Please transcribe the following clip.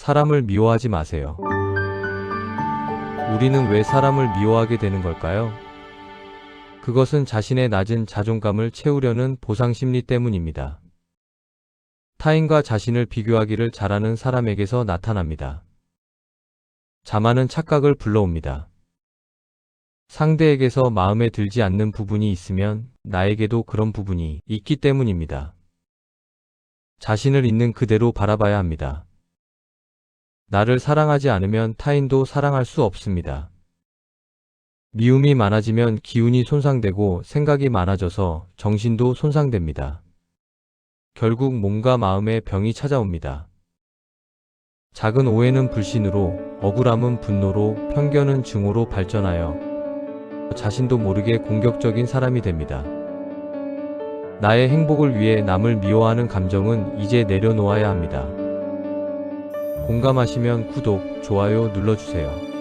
사람을 미워하지 마세요. 우리는 왜 사람을 미워하게 되는 걸까요? 그것은 자신의 낮은 자존감을 채우려는 보상 심리 때문입니다. 타인과 자신을 비교하기를 잘하는 사람에게서 나타납니다. 자만은 착각을 불러옵니다. 상대에게서 마음에 들지 않는 부분이 있으면 나에게도 그런 부분이 있기 때문입니다. 자신을 있는 그대로 바라봐야 합니다. 나를 사랑하지 않으면 타인도 사랑할 수 없습니다. 미움이 많아지면 기운이 손상되고 생각이 많아져서 정신도 손상됩니다. 결국 몸과 마음의 병이 찾아옵니다. 작은 오해는 불신으로, 억울함은 분노로, 편견은 증오로 발전하여 자신도 모르게 공격적인 사람이 됩니다. 나의 행복을 위해 남을 미워하는 감정은 이제 내려놓아야 합니다. 공감하시면 구독, 좋아요 눌러주세요.